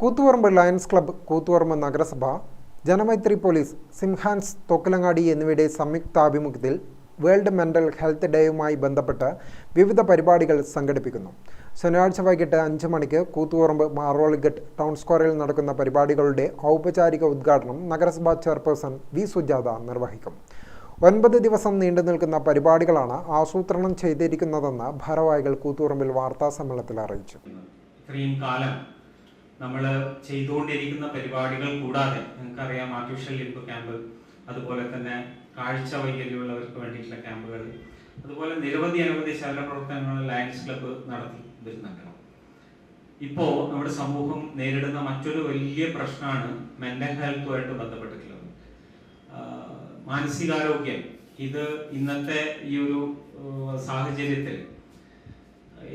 Koothuparamba lions club Koothuparamba നഗരസഭ Janamaithri police സിംഹാൻസ് തോക്കലങ്ങാടി എന്നിവയുടെ സംയുക്താഭിമുഖ്യത്തിൽ വേൾഡ് മെന്റൽ ഹെൽത്ത് ഡേയുമായി ബന്ധപ്പെട്ട് വിവിധ പരിപാടികൾ സംഘടിപ്പിക്കുന്നു. ശനിയാഴ്ച വൈകിട്ട് അഞ്ച് മണിക്ക് കൂത്തുപറമ്പ് മാറോളിഗട്ട് ടൗൺ സ്ക്വയറിൽ നടക്കുന്ന പരിപാടികളുടെ ഔപചാരിക ഉദ്ഘാടനം നഗരസഭാ ചെയർപേഴ്സൺ വി. സുജാത നിർവഹിക്കും. ഒൻപത് ദിവസം നീണ്ടു നിൽക്കുന്ന പരിപാടികളാണ് ആസൂത്രണം ചെയ്തിരിക്കുന്നതെന്ന് ഭാരവാഹികൾ കൂത്തുപറമ്പിൽ വാർത്താ സമ്മേളനത്തിൽ അറിയിച്ചു. ഇത്രയും കാലം നമ്മൾ ചെയ്തുകൊണ്ടിരിക്കുന്ന പരിപാടികൾ കൂടാതെ നിങ്ങൾക്കറിയാം ആർട്ടിഫിഷ്യൽ ലിംബ് ക്യാമ്പ് അതുപോലെ തന്നെ കാഴ്ച വൈകല്യമുള്ളവർക്ക് വേണ്ടിയിട്ടുള്ള ക്യാമ്പുകൾ അതുപോലെ നിരവധി അനവധി ശാല പ്രവർത്തനങ്ങൾ ലയൺസ് ക്ലബ്ബ് നടത്തി വരുന്നുണ്ട് ഇപ്പോ നമ്മുടെ സമൂഹം നേരിടുന്ന മറ്റൊരു വലിയ പ്രശ്നമാണ് മെന്റൽ ഹെൽത്തുമായിട്ട് ബന്ധപ്പെട്ടിട്ടുള്ളത്. മാനസികാരോഗ്യം. ഇത് ഇന്നത്തെ ഈ ഒരു സാഹചര്യത്തിൽ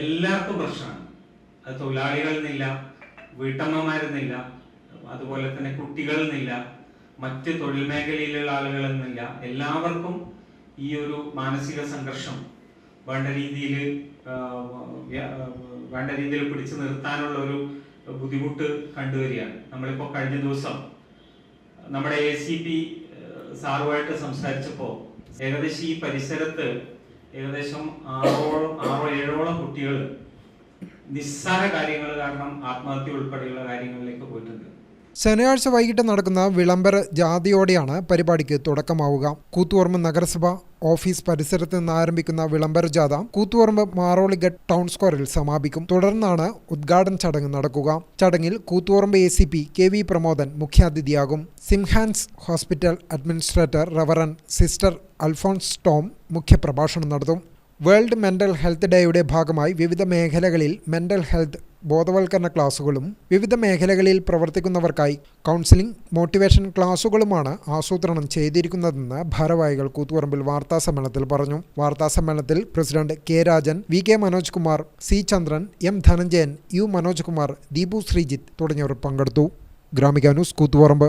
എല്ലാവർക്കും പ്രശ്നമാണ്. അത് തൊഴിലാളികളിൽ നിന്നില്ല വീട്ടമ്മമാരെന്നില്ല അതുപോലെ തന്നെ കുട്ടികൾ എന്നില്ല മറ്റ് തൊഴിൽ മേഖലയിലുള്ള ആളുകൾ എന്നില്ല എല്ലാവർക്കും ഈ ഒരു മാനസിക സംഘർഷം വേണ്ട രീതിയിൽ വേണ്ട രീതിയിൽ പിടിച്ചു നിർത്താനുള്ള ഒരു ബുദ്ധിമുട്ട് കണ്ടുവരികയാണ്. നമ്മളിപ്പോൾ കഴിഞ്ഞ ദിവസം നമ്മുടെ എ സി പി സാറുമായിട്ട് സംസാരിച്ചപ്പോൾ ഏകദേശം ഈ പരിസരത്ത് ഏകദേശം ആറോളം ആറോ ഏഴോളം കുട്ടികൾ നിസ്സാര കാര്യങ്ങൾ കാരണം ആത്മഹത്യ ഉൾപ്പെടെയുള്ള കാര്യങ്ങളിലേക്ക് പോയിട്ടുണ്ട്. ശനിയാഴ്ച വൈകിട്ട് നടക്കുന്ന വിളംബര ജാഥയോടെയാണ് പരിപാടിക്ക് തുടക്കമാവുക. കൂത്തുപറമ്പ് നഗരസഭ ഓഫീസ് പരിസരത്ത് നിന്ന് ആരംഭിക്കുന്ന വിളംബര ജാഥ കൂത്തുപറമ്പ് മാറോളിഗഡ് ടൗൺ സ്ക്വയറിൽ സമാപിക്കും. തുടർന്നാണ് ഉദ്ഘാടന ചടങ്ങ് നടക്കുക. ചടങ്ങിൽ Koothuparamba A C P K V Pramodan മുഖ്യാതിഥിയാകും. Simhans hospital administrator reverend sister Alphonse Tom മുഖ്യപ്രഭാഷണം നടത്തും. വേൾഡ് മെന്റൽ ഹെൽത്ത് ഡേയുടെ ഭാഗമായി വിവിധ മേഖലകളിൽ മെന്റൽ ഹെൽത്ത് ബോധവൽക്കരണ ക്ലാസുകളും വിവിധ മേഖലകളിൽ പ്രവർത്തിക്കുന്നവർക്കായി കൗൺസിലിംഗ് മോട്ടിവേഷൻ ക്ലാസുകളുമാണ് ആസൂത്രണം ചെയ്തിരിക്കുന്നതെന്ന് ഭാരവാഹികൾ കൂത്തുപറമ്പിൽ വാർത്താ സമ്മേളനത്തിൽ പറഞ്ഞു. വാർത്താ സമ്മേളനത്തിൽ president K Rajan V K Manoj Kumar C Chandran M Dhananjayan U Manoj Kumar Deepu Sreejith തുടങ്ങിയവർ പങ്കെടുത്തു. Gramika news Koothuparamba